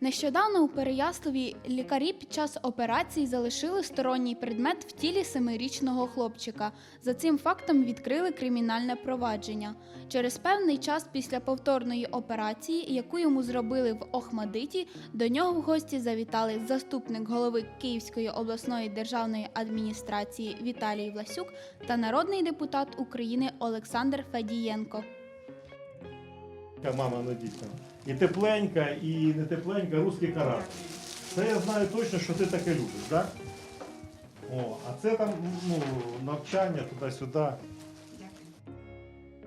Нещодавно у Переяславі лікарі під час операції залишили сторонній предмет в тілі семирічного хлопчика. За цим фактом відкрили кримінальне провадження. Через певний час після повторної операції, яку йому зробили в Охмадиті, до нього в гості завітали заступник голови Київської обласної державної адміністрації Віталій Власюк та народний депутат України Олександр Фадієнко. Така мама надійна. І тепленька, і не тепленька, русський карат. Це я знаю точно, що ти таке любиш, так? О, а це там ну, навчання туди-сюди.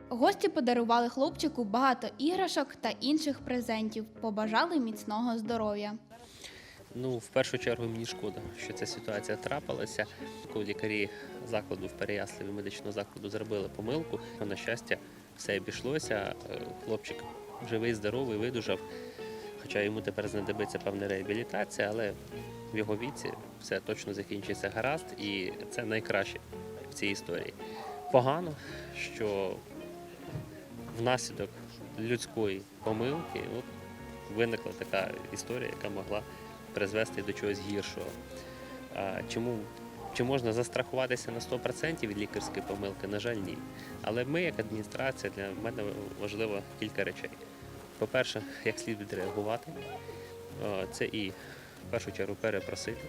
Гості подарували хлопчику багато іграшок та інших презентів, побажали міцного здоров'я. Ну, в першу чергу мені шкода, що ця ситуація трапилася. Коли лікарі закладу в Переяславі медичного закладу зробили помилку, то, на щастя, все обійшлося. Е, Хлопчик живий, здоровий, видужав. Хоча йому тепер знадобиться певна реабілітація, але в його віці все точно закінчиться гаразд, і це найкраще в цій історії. Погано, що внаслідок людської помилки от, виникла така історія, яка могла призвести до чогось гіршого. Чому чи можна застрахуватися на 100% від лікарської помилки? На жаль, ні. Але ми, як адміністрація, для мене важливо кілька речей. По-перше, як слід відреагувати, це і в першу чергу перепросити.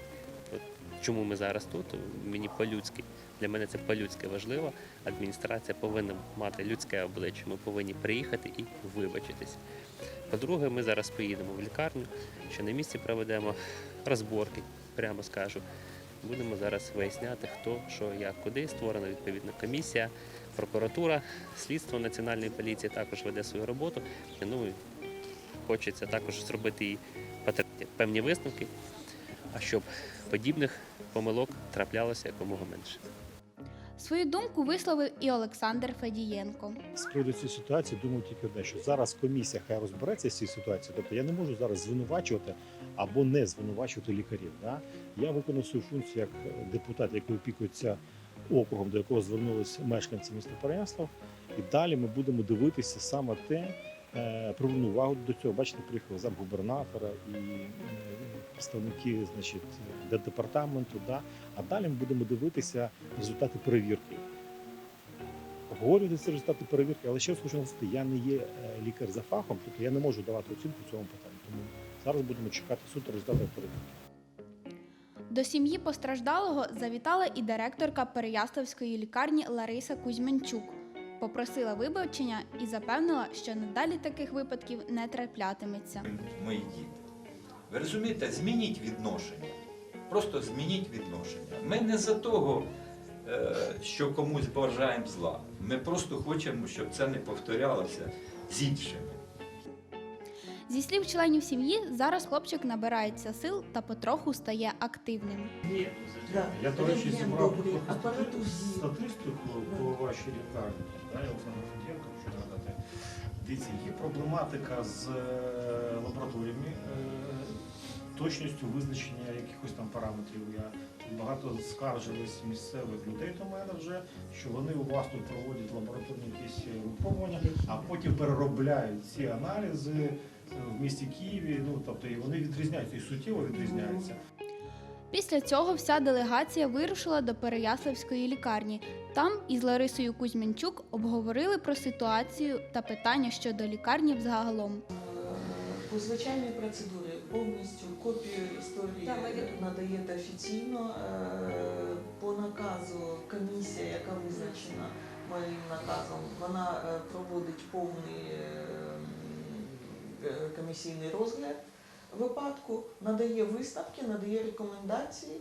Чому ми зараз тут? Мені по-людськи. Для мене це по-людськи важливо. Адміністрація повинна мати людське обличчя. Ми повинні приїхати і вибачитись. По-друге, ми зараз поїдемо в лікарню, що на місці проведемо розборки, прямо скажу. Будемо зараз виясняти, хто, що, як, куди. Створена відповідна комісія, прокуратура, слідство національної поліції також веде свою роботу. Ну хочеться також зробити і певні висновки, а щоб подібних помилок траплялося якомога менше. Свою думку висловив і Олександр Федієнко. З приводу цієї ситуації думаю тільки одне, що зараз комісія хай розбереться з цією ситуацією. Тобто я не можу зараз звинувачувати або не звинувачувати лікарів. Да? Я виконую свою функцію як депутат, який опікується округом, до якого звернулися мешканці міста Переяслав. І далі ми будемо дивитися саме те, е, приверну увагу до цього. Бачите, приїхали замгубернатора і е, представники значить, департаменту. Да? А далі ми будемо дивитися результати перевірки обговорювати ці результати перевірки, але ще раз хочу наголосити, я не є е, лікар за фахом, тобто я не можу давати оцінку цьому питанню. Тому зараз будемо чекати суд результатів перевірки. До сім'ї постраждалого завітала і директорка Переяславської лікарні Лариса Кузьменчук. Попросила вибачення і запевнила, що надалі таких випадків не траплятиметься. мої діти. Ви розумієте, змініть відношення. Просто змініть відношення. Ми не за того, е, що комусь бажаємо зла. Ми просто хочемо, щоб це не повторялося з іншими. Зі слів членів сім'ї, зараз хлопчик набирається сил та потроху стає активним. Да. Я, до речі, зібрав статистику по вашій лікарні. Да, я Олександр Федєнко хочу надати. Дивіться, є проблематика з е, лабораторіями, е, точністю визначення якихось там параметрів. Я багато скаржились місцевих людей до мене вже, що вони у вас тут проводять лабораторні якісь випробування, а потім переробляють ці аналізи в місті Києві. Ну тобто і вони відрізняються і суттєво відрізняються. Після цього вся делегація вирушила до Переяславської лікарні. Там із Ларисою Кузьменчук обговорили про ситуацію та питання щодо лікарні взагалом. По звичайній процедурі повністю копію історії надаєте офіційно. Е, По наказу комісія, яка визначена моїм наказом, вона е, проводить повний комісійний розгляд випадку, надає висновки, надає рекомендації.